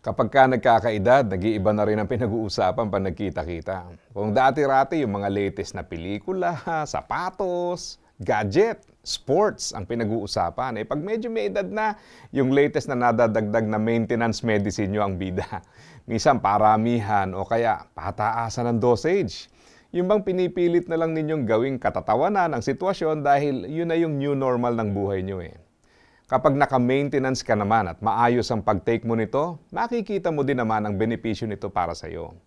Kapag ka nagkakaedad, nag-iiba na rin ang pinag-uusapan pag nagkita-kita. Kung dati-rati yung mga latest na pelikula, sapatos, gadget, sports ang pinag-uusapan. Eh pag medyo may edad na, yung latest na nadadagdag na maintenance medicine nyo ang bida. Minsan paramihan o kaya pataasan ng dosage. Yung bang pinipilit na lang ninyong gawing katatawanan ang sitwasyon dahil yun na yung new normal ng buhay nyo eh. Kapag naka-maintenance ka naman at maayos ang pag-take mo nito, makikita mo din naman ang benepisyo nito para sa iyo.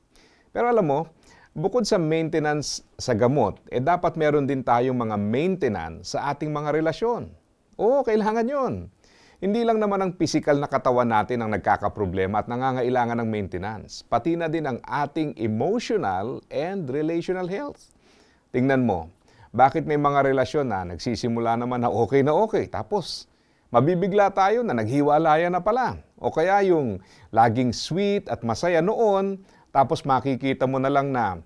Pero alam mo, bukod sa maintenance sa gamot, eh dapat meron din tayong mga maintenance sa ating mga relasyon. Oo, kailangan yon. Hindi lang naman ang physical na katawan natin ang nagkakaproblema at nangangailangan ng maintenance, pati na din ang ating emotional and relational health. Tingnan mo, bakit may mga relasyon na nagsisimula naman na okay na okay, tapos mabibigla tayo na naghiwalaya na pala. O kaya yung laging sweet at masaya noon, tapos makikita mo na lang na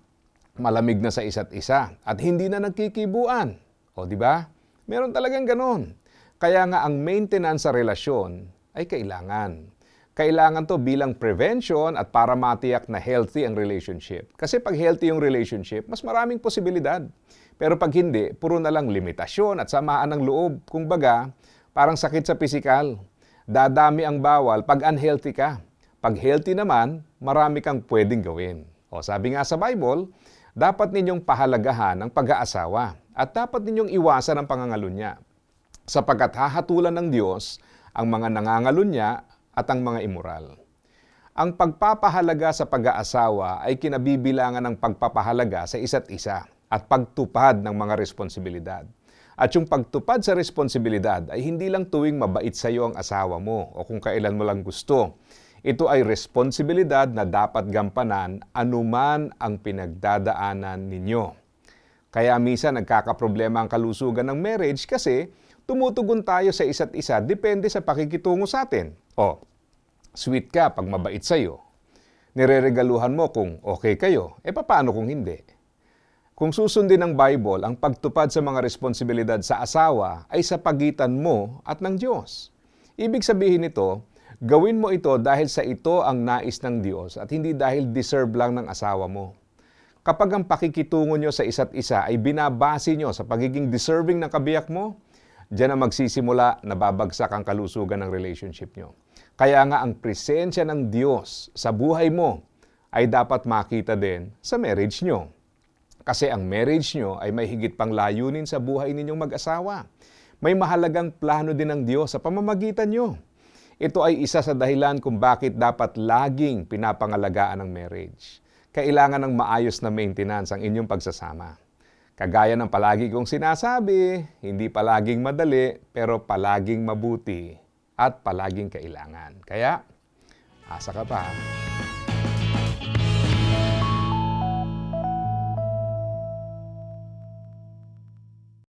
malamig na sa isa't isa at hindi na nagkikibuan. O di ba? Meron talagang ganon. Kaya nga ang maintenance sa relasyon ay kailangan. Kailangan to bilang prevention at para matiyak na healthy ang relationship. Kasi pag healthy yung relationship, mas maraming posibilidad. Pero pag hindi, puro na lang limitasyon at samaan ng loob. Kung baga, Parang sakit sa pisikal. Dadami ang bawal pag unhealthy ka. Pag healthy naman, marami kang pwedeng gawin. O sabi nga sa Bible, dapat ninyong pahalagahan ang pag-aasawa at dapat ninyong iwasan ang pangangalunya. Sapagkat hahatulan ng Diyos ang mga nangangalunya at ang mga immoral. Ang pagpapahalaga sa pag-aasawa ay kinabibilangan ng pagpapahalaga sa isa't isa at pagtupad ng mga responsibilidad. At yung pagtupad sa responsibilidad ay hindi lang tuwing mabait sa iyo ang asawa mo o kung kailan mo lang gusto. Ito ay responsibilidad na dapat gampanan anuman ang pinagdadaanan ninyo. Kaya minsan nagkakaproblema ang kalusugan ng marriage kasi tumutugon tayo sa isa't isa depende sa pakikitungo sa atin. O, sweet ka pag mabait sa iyo. Nireregaluhan mo kung okay kayo. E paano kung hindi? Kung susundin ng Bible, ang pagtupad sa mga responsibilidad sa asawa ay sa pagitan mo at ng Diyos. Ibig sabihin nito, gawin mo ito dahil sa ito ang nais ng Diyos at hindi dahil deserve lang ng asawa mo. Kapag ang pakikitungo nyo sa isa't isa ay binabase nyo sa pagiging deserving ng kabiyak mo, diyan na magsisimula na babagsak ang kalusugan ng relationship nyo. Kaya nga ang presensya ng Diyos sa buhay mo ay dapat makita din sa marriage nyo. Kasi ang marriage nyo ay may higit pang layunin sa buhay ninyong mag-asawa. May mahalagang plano din ng Diyos sa pamamagitan nyo. Ito ay isa sa dahilan kung bakit dapat laging pinapangalagaan ang marriage. Kailangan ng maayos na maintenance ang inyong pagsasama. Kagaya ng palagi kong sinasabi, hindi palaging madali, pero palaging mabuti at palaging kailangan. Kaya, asa ka pa.